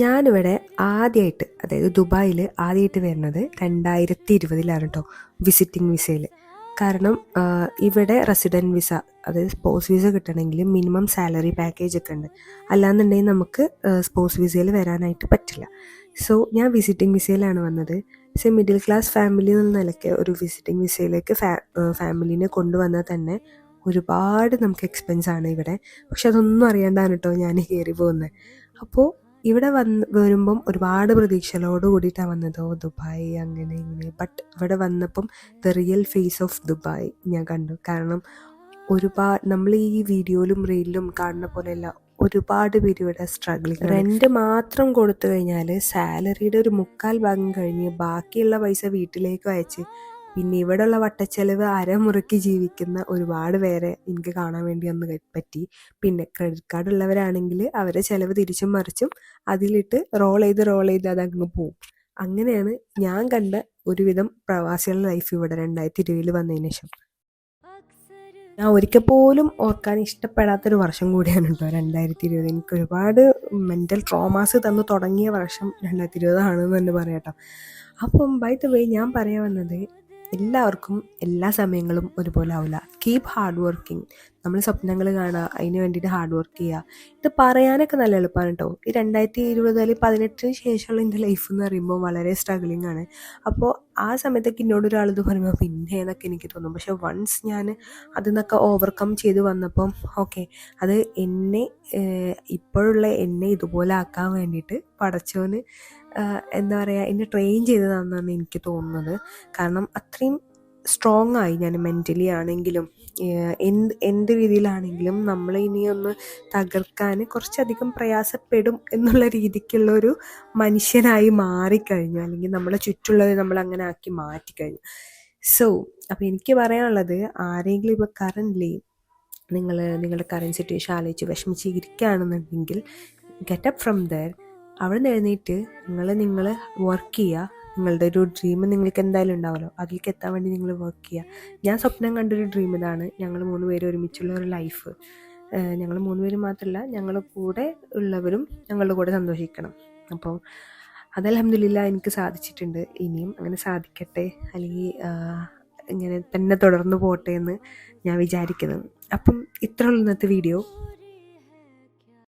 ഞാനിവിടെ ആദ്യമായിട്ട് അതായത് ദുബായിൽ ആദ്യമായിട്ട് വരുന്നത് രണ്ടായിരത്തി ഇരുപതിലാണ് കേട്ടോ വിസിറ്റിംഗ് വിസയിൽ കാരണം ഇവിടെ റെസിഡന്റ് വിസ അതായത് സ്പോർട്സ് വിസ കിട്ടണമെങ്കിൽ മിനിമം സാലറി പാക്കേജ് ഒക്കെ ഉണ്ട്. അല്ലാന്നുണ്ടെങ്കിൽ നമുക്ക് സ്പോർട്സ് വിസയിൽ വരാനായിട്ട് പറ്റില്ല. സോ ഞാൻ വിസിറ്റിംഗ് വിസയിലാണ് വന്നത്. സെ മിഡിൽ ക്ലാസ് ഫാമിലി എന്ന നിലയ്ക്ക് ഒരു വിസിറ്റിംഗ് വിസയിലേക്ക് ഫാ ഫാമിലിനെ കൊണ്ടുവന്നാൽ തന്നെ ഒരുപാട് നമുക്ക് എക്സ്പെൻസ് ആണ് ഇവിടെ. പക്ഷെ അതൊന്നും അറിയാണ്ടാണ് കേട്ടോ ഞാൻ കയറി പോകുന്നത്. അപ്പോൾ ഇവിടെ വന്ന് വരുമ്പം ഒരുപാട് പ്രതീക്ഷകളോട് കൂടിയിട്ടാണ് വന്നത്. ഓ ദുബായ് അങ്ങനെ ഇങ്ങനെ. ബട്ട് ഇവിടെ വന്നപ്പം the real face of Dubai ഞാൻ കണ്ടു. കാരണം ഒരുപാട് നമ്മൾ ഈ വീഡിയോയിലും റീലിലും കാണുന്ന പോലെയല്ല ഒരുപാട് പേര് ഇവിടെ സ്ട്രഗിൾ റെന്റ് മാത്രം കൊടുത്തു കഴിഞ്ഞാൽ സാലറിയുടെ ഒരു മുക്കാൽ ഭാഗം കഴിഞ്ഞ് ബാക്കിയുള്ള പൈസ വീട്ടിലേക്ക് അയച്ച് പിന്നെ ഇവിടെയുള്ള വട്ടച്ചെലവ് അരമുറക്കി ജീവിക്കുന്ന ഒരുപാട് പേരെ എനിക്ക് കാണാൻ വേണ്ടി ഒന്ന് പറ്റി. പിന്നെ ക്രെഡിറ്റ് കാർഡ് ഉള്ളവരാണെങ്കിൽ അവരെ ചെലവ് തിരിച്ചും മറിച്ചും അതിലിട്ട് റോൾ ചെയ്ത് റോൾ ചെയ്ത് അതങ്ങ് പോവും. അങ്ങനെയാണ് ഞാൻ കണ്ട ഒരുവിധം പ്രവാസികളുടെ ലൈഫ് ഇവിടെ രണ്ടായിരത്തി ഇരുപതിൽ വന്നതിന് ശേഷം. ഞാൻ ഒരിക്കൽ പോലും ഓർക്കാൻ ഇഷ്ടപ്പെടാത്തൊരു വർഷം കൂടിയാണ് കേട്ടോ രണ്ടായിരത്തി ഇരുപത്. എനിക്ക് ഒരുപാട് മെന്റൽ ട്രോമാസ് തന്നു തുടങ്ങിയ വർഷം രണ്ടായിരത്തി ഇരുപതാണെന്ന് തന്നെ പറയാട്ടോ അപ്പം ബൈ ദ വേ ഞാൻ പറയാൻ വന്നത് എല്ലാവർക്കും എല്ലാ സമയങ്ങളും ഒരുപോലെ ആവില്ല കീപ് ഹാർഡ് വർക്കിംഗ് നമ്മൾ സ്വപ്നങ്ങൾ കാണുക അതിന് വേണ്ടിയിട്ട് ഹാർഡ് വർക്ക് ചെയ്യുക. ഇത് പറയാനൊക്കെ നല്ല എളുപ്പമാണ് കേട്ടോ ഈ രണ്ടായിരത്തി ഇരുപത് അല്ലെങ്കിൽ പതിനെട്ടിന് ശേഷമുള്ള എന്റെ ലൈഫ് എന്ന് പറയുമ്പോൾ വളരെ സ്ട്രഗ്ലിംഗ് ആണ്. അപ്പോൾ ആ സമയത്തൊക്കെ എന്നോട് ഒരാൾ ഇത് പറയുമ്പോൾ പിന്നെ എന്നൊക്കെ എനിക്ക് തോന്നും. പക്ഷേ വൺസ് ഞാൻ അതിൽ നിന്നൊക്കെ ഓവർകം ചെയ്ത് വന്നപ്പം ഓക്കെ അത് എന്നെ ഇപ്പോഴുള്ള എന്നെ ഇതുപോലെ ആക്കാൻ വേണ്ടിയിട്ട് പടച്ചോന് എന്താ പറയുക എന്നെ ട്രെയിൻ ചെയ്തതാണെന്നാണ് എനിക്ക് തോന്നുന്നത്. കാരണം അത്രയും സ്ട്രോങ് ആയി ഞാൻ മെന്റലി ആണെങ്കിലും എന്ത് എന്ത് രീതിയിലാണെങ്കിലും നമ്മളെ ഇനിയൊന്ന് തകർക്കാൻ കുറച്ചധികം പ്രയാസപ്പെടും എന്നുള്ള രീതിക്കുള്ള ഒരു മനുഷ്യനായി മാറിക്കഴിഞ്ഞു. അല്ലെങ്കിൽ നമ്മളെ ചുറ്റുള്ളത് നമ്മൾ അങ്ങനെ ആക്കി മാറ്റിക്കഴിഞ്ഞു. സോ അപ്പോൾ എനിക്ക് പറയാനുള്ളത് ആരെങ്കിലും ഇപ്പോൾ കറന്റ്ലി നിങ്ങൾ നിങ്ങളുടെ കറന്റ് സിറ്റുവേഷൻ ആലോചിച്ച് വിഷമിച്ചിരിക്കുകയാണെന്നുണ്ടെങ്കിൽ ഗെറ്റപ്പ് ഫ്രം ദർ അവിടെ നിന്ന് എഴുന്നേറ്റ് നിങ്ങൾ നിങ്ങൾ വർക്ക് ചെയ്യുക നിങ്ങളുടെ ഒരു ഡ്രീം നിങ്ങൾക്ക് എന്തായാലും ഉണ്ടാവുമല്ലോ അതിലേക്ക് എത്താൻ വേണ്ടി നിങ്ങൾ വർക്ക് ചെയ്യുക ഞാൻ സ്വപ്നം കണ്ടൊരു ഡ്രീം ഇതാണ്. ഞങ്ങൾ മൂന്ന് പേര് ഒരുമിച്ചുള്ള ഒരു ലൈഫ് ഞങ്ങൾ മൂന്ന് പേര് മാത്രമല്ല ഞങ്ങളുടെ കൂടെ ഉള്ളവരും ഞങ്ങളുടെ കൂടെ സന്തോഷിക്കണം. അപ്പോൾ അത് അലഹമില്ല എനിക്ക് സാധിച്ചിട്ടുണ്ട്. ഇനിയും അങ്ങനെ സാധിക്കട്ടെ. അല്ലെങ്കിൽ ഇങ്ങനെ തന്നെ തുടർന്ന് പോട്ടെ എന്ന് ഞാൻ വിചാരിക്കുന്നത് അപ്പം ഇത്രയുള്ള ഇന്നത്തെ വീഡിയോ